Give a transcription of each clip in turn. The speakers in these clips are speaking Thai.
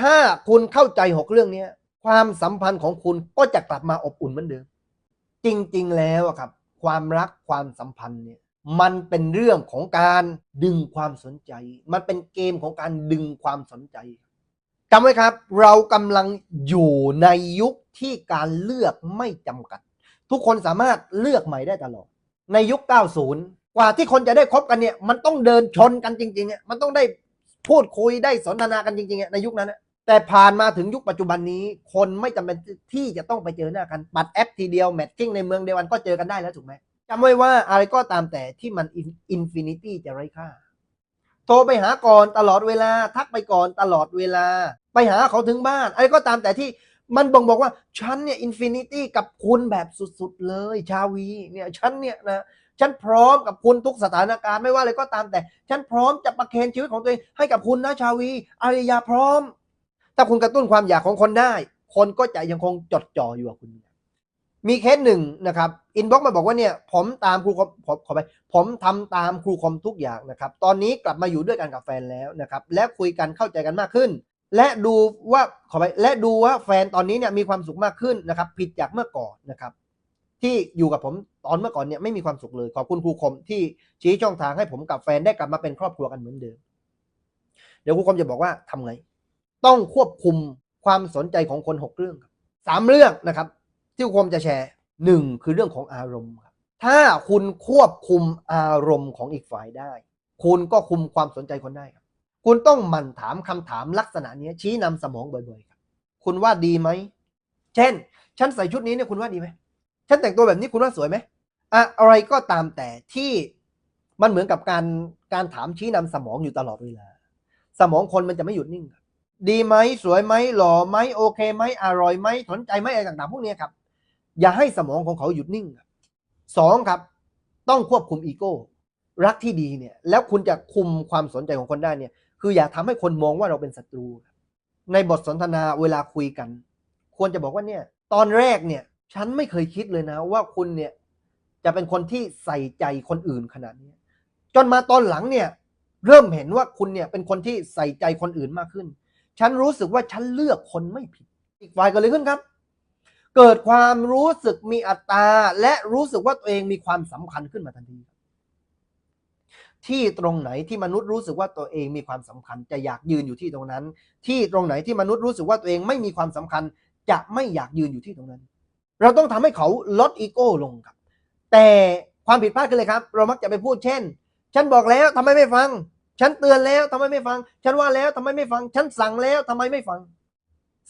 ถ้าคุณเข้าใจหกเรื่องเนี้ยความสัมพันธ์ของคุณก็จะกลับมาอบอุ่นเหมือนเดิม จริง ๆ แล้วครับ ความรักความสัมพันธ์เนี่ยมันเป็นเรื่องของการดึงความสนใจ มันเป็นเกมของการดึงความสนใจจำไว้ครับ เรากำลังอยู่ในยุคที่การเลือกไม่จำกัด ทุกคนสามารถเลือกใหม่ได้ตลอด ในยุค 90 กว่าที่คนจะได้คบกันเนี่ย มันต้องเดินชนกันจริงๆอะมันต้องได้พูดคุยได้สนทนากันจริงๆอะในยุคนั้นอะ แต่ผ่านมาถึงยุคปัจจุบันนี้ คนไม่จำเป็นที่จะต้องไปเจอหน้ากันปัดแอปทีเดียวแมทชิ่งในเมืองเดียวกันก็เจอกันได้แล้วถูกไหมจำไว้ว่าอะไรก็ตามแต่ที่มันอินฟินิตี้จะไร้ค่า โทรไปหาก่อนตลอดเวลา ทักไปก่อนตลอดเวลา ไปหาเขาถึงบ้าน อะไรก็ตามแต่ที่มันบ่งบอกว่า ฉันเนี่ยอินฟินิตี้กับคุณแบบสุดๆ เลยชาวีเนี่ยฉันเนี่ยนะฉันพร้อมกับคุณทุกสถานการณ์ไม่ว่าอะไรก็ตามแต่ ฉันพร้อมจะประเคนชีวิตของตัวเองให้กับคุณนะชาวีอารยาพร้อม ถ้าคุณกระตุ้นความอยากของคนได้ คนก็จะยังคงจดจ่ออยู่กับคุณ มีเคสหนึ่งนะครับอินบ็อกมาบอกว่าเนี่ยผมตามครูคอมผมขอไปผมทำตามครูคอมทุกอย่างนะครับ ตอนนี้กลับมาอยู่ด้วยกันกับแฟนแล้วนะครับ และคุยกันเข้าใจกันมากขึ้น และดูว่าขอไปและดูว่าแฟนตอนนี้เนี่ยมีความสุขมากขึ้นนะครับ ผิดจากเมื่อก่อนนะครับ ที่อยู่กับผมตอนเมื่อก่อนเนี่ยไม่มีความสุขเลยขอบคุณครูคมที่ชี้ช่องทางให้ผมกับแฟนได้กลับมาเป็นครอบครัวกันเหมือนเดิม เดี๋ยวครูคมจะบอกว่าทำไง ต้องควบคุมความสนใจของคนหกเรื่องครับสามเรื่องนะครับ ที่ครูคมจะแชร์หนึ่งคือเรื่องของอารมณ์ครับถ้าคุณควบคุมอารมณ์ของอีกฝ่ายได้ คุณก็คุมความสนใจคนได้ครับ คุณต้องหมั่นถามคำถามลักษณะนี้ชี้นำสมองบ่อยๆครับ คุณว่าดีไหม เช่น ฉันใส่ชุดนี้เนี่ยคุณว่าดีไหม ฉันแต่งตัวแบบนี้คุณว่าสวยไหมอะอะไรก็ตามแต่ที่มันเหมือนกับการการถามชี้นำสมองอยู่ตลอดเวลา สมองคนมันจะไม่หยุดนิ่งครับ ดีไหมสวยไหมหล่อไหมโอเคไหมอร่อยไหมสนใจไหมอะไรต่างๆ พวกเนี้ยครับ อย่าให้สมองของเขาหยุดนิ่งสองครับ ต้องควบคุมอีโก้ รักที่ดีเนี่ย แล้วคุณจะคุมความสนใจของคนได้เนี่ย คืออย่าทำให้คนมองว่าเราเป็นศัตรูครับในบทสนทนาเวลาคุยกัน ควรจะบอกว่าเนี่ย ตอนแรกเนี่ย ฉันไม่เคยคิดเลยนะ ว่าคุณเนี่ย จะเป็นคนที่ใส่ใจคนอื่นขนาดนี้จนมาตอนหลังเนี่ย เริ่มเห็นว่าคุณเนี่ยเป็นคนที่ใส่ใจคนอื่นมากขึ้น ฉันรู้สึกว่าฉันเลือกคนไม่ผิด อีกฝ่ายก็เลยขึ้นครับ เกิดความรู้สึกมีอัตราและรู้สึกว่าตัวเองมีความสำคัญขึ้นมาทันที ที่ตรงไหนที่มนุษย์รู้สึกว่าตัวเองมีความสำคัญ จะอยากยืนอยู่ที่ตรงนั้น ที่ตรงไหนที่มนุษย์รู้สึกว่าตัวเองไม่มีความสำคัญ จะไม่อยากยืนอยู่ที่ตรงนั้น เราต้องทำให้เขาลดอีโก้ลงครับ แต่ความผิดพลาดกันเลยครับ เรามักจะไปพูดเช่น ฉันบอกแล้วทำไมไม่ฟัง ฉันเตือนแล้วทำไมไม่ฟัง ฉันว่าแล้วทำไมไม่ฟัง ฉันสั่งแล้วทำไมไม่ฟัง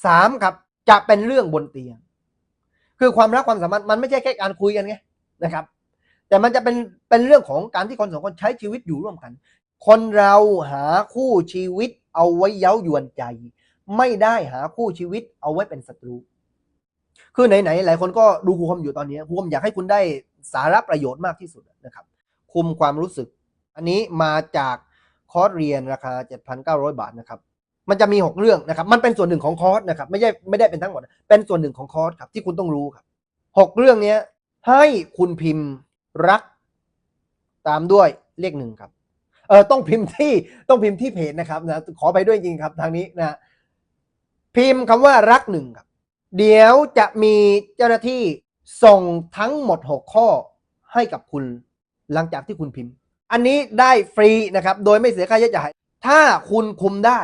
สามครับ จะเป็นเรื่องบนเตียง คือความรักความสัมพันธ์มันไม่ใช่แค่การคุยกันไงนะครับ แต่มันจะเป็นเป็นเรื่องของการที่คนสองคนใช้ชีวิตอยู่ร่วมกัน คนเราหาคู่ชีวิตเอาไว้เย้ายวนใจ ไม่ได้หาคู่ชีวิตเอาไว้เป็นศัตรู คือไหนๆหลายคนก็ดูครูคมอยู่ตอนนี้ครูคมอยากให้คุณได้สาระประโยชน์มากที่สุดนะครับ คุมความรู้สึก อันนี้มาจาก คอร์สเรียนราคา 7,900 บาทนะครับ มันจะมี 6 เรื่องนะครับ มันเป็นส่วนหนึ่งของคอร์สนะครับ ไม่ใช่ไม่ได้เป็นทั้งหมด เป็นส่วนหนึ่งของคอร์สครับที่คุณต้องรู้ครับ 6 เรื่องนี้ให้คุณพิมพ์รักตามด้วยเลขหนึ่งครับ เออต้องพิมพ์ที่ต้องพิมพ์ที่เพจนะครับนะขอไปด้วยจริงครับทางนี้นะพิมพ์คำว่ารักหนึ่งครับ เดี๋ยวจะมีเจ้าหน้าที่ส่งทั้งหมด 6 ข้อให้กับคุณหลังจากที่คุณพิมพ์ อันนี้ได้ฟรีนะครับ โดยไม่เสียค่าใช้จ่าย ถ้าคุณคุมได้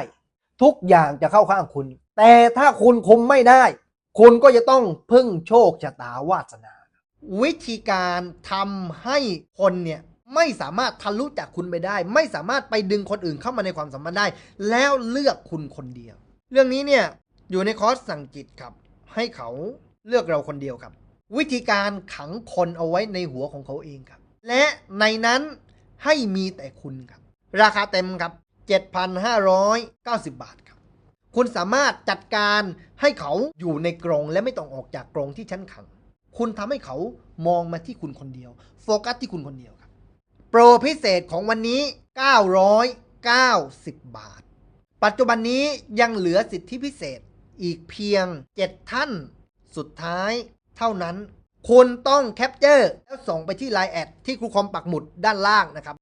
ทุกอย่างจะเข้าข้างคุณ แต่ถ้าคุณคุมไม่ได้ คุณก็จะต้องพึ่งโชคชะตาวาสนา วิธีการทำให้คนเนี่ยไม่สามารถทะลุจากคุณไปได้ ไม่สามารถไปดึงคนอื่นเข้ามาในความสัมพันธ์ได้ แล้วเลือกคุณคนเดียว เรื่องนี้เนี่ยอยู่ในคอร์สสั่งจิตครับ ให้เขาเลือกเราคนเดียวครับ วิธีการขังคนเอาไว้ในหัวของเขาเองครับ และในนั้น ให้มีแต่คุณครับ ราคาเต็มครับ 7,590 บาทครับ คุณสามารถจัดการให้เขาอยู่ในกรงและไม่ต้องออกจากกรงที่ชั้นขัง คุณทำให้เขามองมาที่คุณคนเดียว โฟกัสที่คุณคนเดียวครับ โปรพิเศษของวันนี้ 990 บาท ปัจจุบันนี้ยังเหลือสิทธิพิเศษอีกเพียง 7 ท่าน สุดท้ายเท่านั้น คุณต้องแคปเจอร์แล้วส่งไปที่ไลน์แอดที่ครูคอมปักหมุดด้านล่างนะครับ